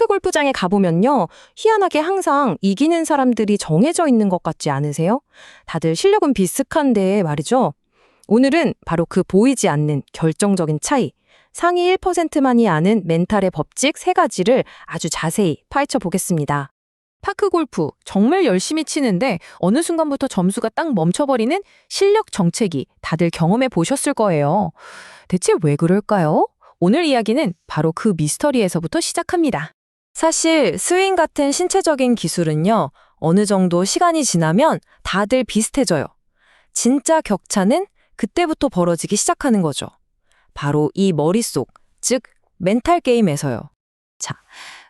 파크 골프장에 가보면요. 희한하게 항상 이기는 사람들이 정해져 있는 것 같지 않으세요? 다들 실력은 비슷한데 말이죠. 오늘은 바로 그 보이지 않는 결정적인 차이, 상위 1%만이 아는 멘탈의 법칙 세 가지를 아주 자세히 파헤쳐 보겠습니다. 파크 골프 정말 열심히 치는데 어느 순간부터 점수가 딱 멈춰버리는 실력 정체기 다들 경험해 보셨을 거예요. 대체 왜 그럴까요? 오늘 이야기는 바로 그 미스터리에서부터 시작합니다. 사실 스윙 같은 신체적인 기술은요, 어느 정도 시간이 지나면 다들 비슷해져요. 진짜 격차는 그때부터 벌어지기 시작하는 거죠. 바로 이 머릿속, 즉, 멘탈 게임에서요. 자,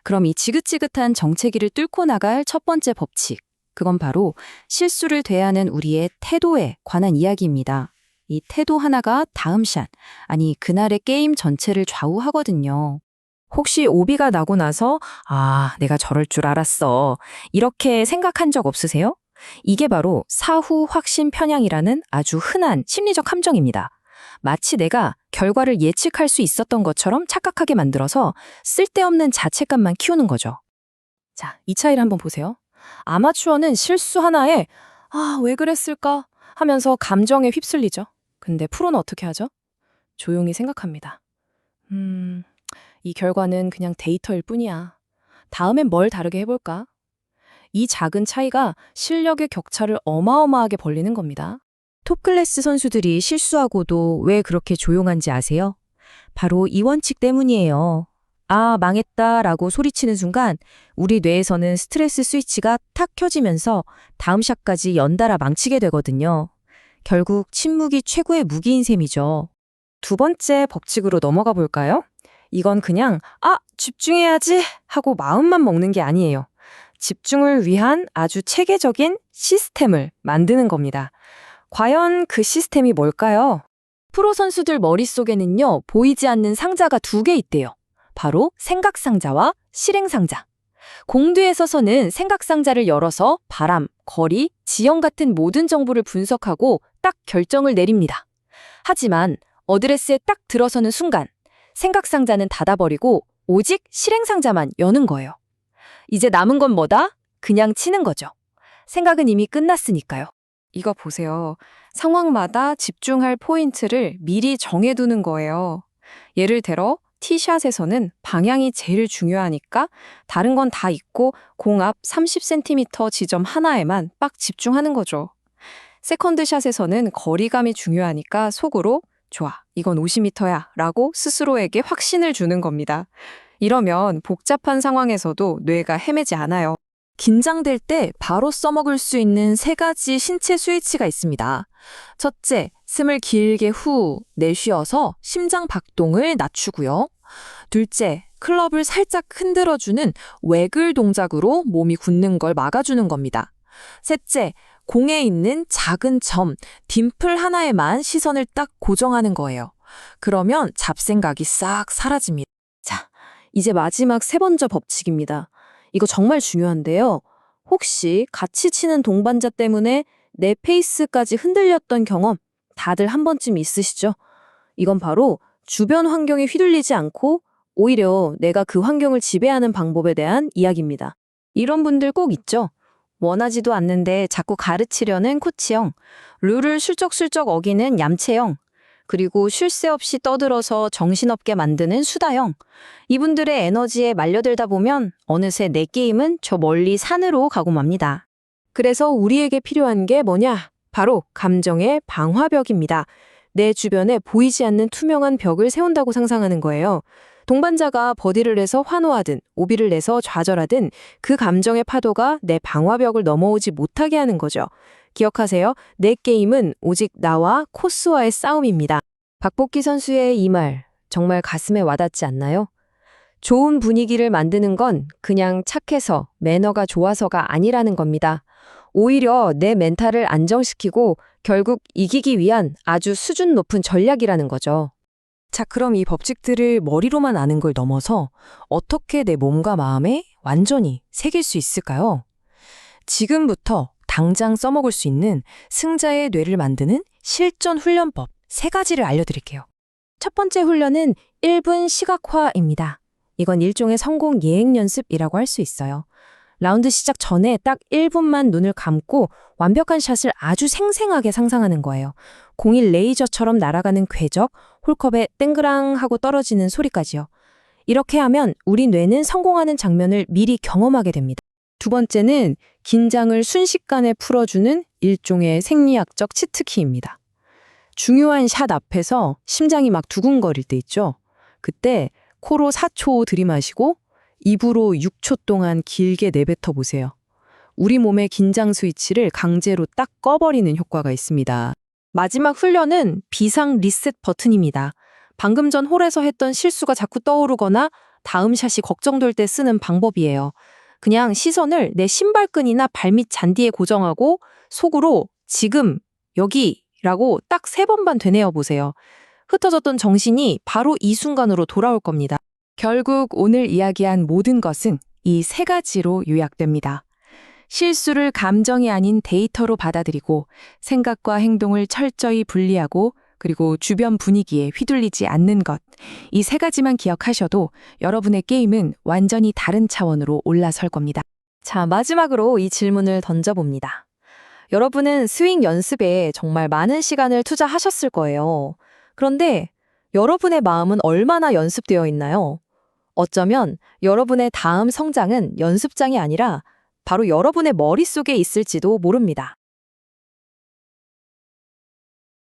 그럼 이 지긋지긋한 정체기를 뚫고 나갈 첫 번째 법칙. 그건 바로 실수를 대하는 우리의 태도에 관한 이야기입니다. 이 태도 하나가 다음 샷, 아니, 그날의 게임 전체를 좌우하거든요. 혹시 오비가 나고 나서 아, 내가 저럴 줄 알았어. 이렇게 생각한 적 없으세요? 이게 바로 사후 확신 편향이라는 아주 흔한 심리적 함정입니다. 마치 내가 결과를 예측할 수 있었던 것처럼 착각하게 만들어서 쓸데없는 자책감만 키우는 거죠. 자, 이 차이를 한번 보세요. 아마추어는 실수 하나에 아, 왜 그랬을까 하면서 감정에 휩쓸리죠. 근데 프로는 어떻게 하죠? 조용히 생각합니다. 음, 이 결과는 그냥 데이터일 뿐이야. 다음엔 뭘 다르게 해볼까? 이 작은 차이가 실력의 격차를 어마어마하게 벌리는 겁니다. 톱클래스 선수들이 실수하고도 왜 그렇게 조용한지 아세요? 바로 이 원칙 때문이에요. 아, 망했다 라고 소리치는 순간 우리 뇌에서는 스트레스 스위치가 탁 켜지면서 다음 샷까지 연달아 망치게 되거든요. 결국 침묵이 최고의 무기인 셈이죠. 두 번째 법칙으로 넘어가 볼까요? 이건 그냥 아, 집중해야지 하고 마음만 먹는 게 아니에요. 집중을 위한 아주 체계적인 시스템을 만드는 겁니다. 과연 그 시스템이 뭘까요? 프로 선수들 머릿속에는요, 보이지 않는 상자가 두 개 있대요. 바로 생각 상자와 실행 상자. 공두에 서서는 생각 상자를 열어서 바람, 거리, 지형 같은 모든 정보를 분석하고 딱 결정을 내립니다. 하지만 어드레스에 딱 들어서는 순간 생각 상자는 닫아버리고 오직 실행 상자만 여는 거예요. 이제 남은 건 뭐다? 그냥 치는 거죠. 생각은 이미 끝났으니까요. 이거 보세요. 상황마다 집중할 포인트를 미리 정해두는 거예요. 예를 들어, 티샷에서는 방향이 제일 중요하니까 다른 건 다 잊고 공 앞 30cm 지점 하나에만 빡 집중하는 거죠. 세컨드샷에서는 거리감이 중요하니까 속으로 좋아, 이건 50m야 라고 스스로에게 확신을 주는 겁니다. 이러면 복잡한 상황에서도 뇌가 헤매지 않아요. 긴장될 때 바로 써먹을 수 있는 세 가지 신체 스위치가 있습니다. 첫째, 숨을 길게 후 내쉬어서 심장 박동을 낮추고요. 둘째, 클럽을 살짝 흔들어주는 외글 동작으로 몸이 굳는 걸 막아주는 겁니다. 셋째, 공에 있는 작은 점, 딤플 하나에만 시선을 딱 고정하는 거예요. 그러면 잡생각이 싹 사라집니다. 자, 이제 마지막 세 번째 법칙입니다. 이거 정말 중요한데요. 혹시 같이 치는 동반자 때문에 내 페이스까지 흔들렸던 경험 다들 한 번쯤 있으시죠? 이건 바로 주변 환경에 휘둘리지 않고 오히려 내가 그 환경을 지배하는 방법에 대한 이야기입니다. 이런 분들 꼭 있죠? 원하지도 않는데 자꾸 가르치려는 코치형, 룰을 슬쩍슬쩍 어기는 얌체형, 그리고 쉴 새 없이 떠들어서 정신없게 만드는 수다형. 이분들의 에너지에 말려들다 보면 어느새 내 게임은 저 멀리 산으로 가고 맙니다. 그래서 우리에게 필요한 게 뭐냐? 바로 감정의 방화벽입니다. 내 주변에 보이지 않는 투명한 벽을 세운다고 상상하는 거예요. 동반자가 버디를 해서 환호하든 오비를 내서 좌절하든 그 감정의 파도가 내 방화벽을 넘어오지 못하게 하는 거죠. 기억하세요. 내 게임은 오직 나와 코스와의 싸움입니다. 박복기 선수의 이 말 정말 가슴에 와닿지 않나요? 좋은 분위기를 만드는 건 그냥 착해서 매너가 좋아서가 아니라는 겁니다. 오히려 내 멘탈을 안정시키고 결국 이기기 위한 아주 수준 높은 전략이라는 거죠. 자, 그럼 이 법칙들을 머리로만 아는 걸 넘어서 어떻게 내 몸과 마음에 완전히 새길 수 있을까요? 지금부터 당장 써먹을 수 있는 승자의 뇌를 만드는 실전 훈련법 세 가지를 알려드릴게요. 첫 번째 훈련은 1분 시각화입니다. 이건 일종의 성공 예행 연습이라고 할 수 있어요. 라운드 시작 전에 딱 1분만 눈을 감고 완벽한 샷을 아주 생생하게 상상하는 거예요. 공이 레이저처럼 날아가는 궤적, 홀컵에 땡그랑 하고 떨어지는 소리까지요. 이렇게 하면 우리 뇌는 성공하는 장면을 미리 경험하게 됩니다. 두 번째는 긴장을 순식간에 풀어주는 일종의 생리학적 치트키입니다. 중요한 샷 앞에서 심장이 막 두근거릴 때 있죠. 그때 코로 4초 들이마시고 입으로 6초 동안 길게 내뱉어 보세요. 우리 몸의 긴장 스위치를 강제로 딱 꺼버리는 효과가 있습니다. 마지막 훈련은 비상 리셋 버튼입니다. 방금 전 홀에서 했던 실수가 자꾸 떠오르거나 다음 샷이 걱정될 때 쓰는 방법이에요. 그냥 시선을 내 신발끈이나 발밑 잔디에 고정하고 속으로 지금, 여기 라고 딱 세 번만 되뇌어 보세요. 흩어졌던 정신이 바로 이 순간으로 돌아올 겁니다. 결국 오늘 이야기한 모든 것은 이 세 가지로 요약됩니다. 실수를 감정이 아닌 데이터로 받아들이고 생각과 행동을 철저히 분리하고 그리고 주변 분위기에 휘둘리지 않는 것. 이 세 가지만 기억하셔도 여러분의 게임은 완전히 다른 차원으로 올라설 겁니다. 자, 마지막으로 이 질문을 던져봅니다. 여러분은 스윙 연습에 정말 많은 시간을 투자하셨을 거예요. 그런데 여러분의 마음은 얼마나 연습되어 있나요? 어쩌면 여러분의 다음 성장은 연습장이 아니라 바로 여러분의 머릿속에 있을지도 모릅니다.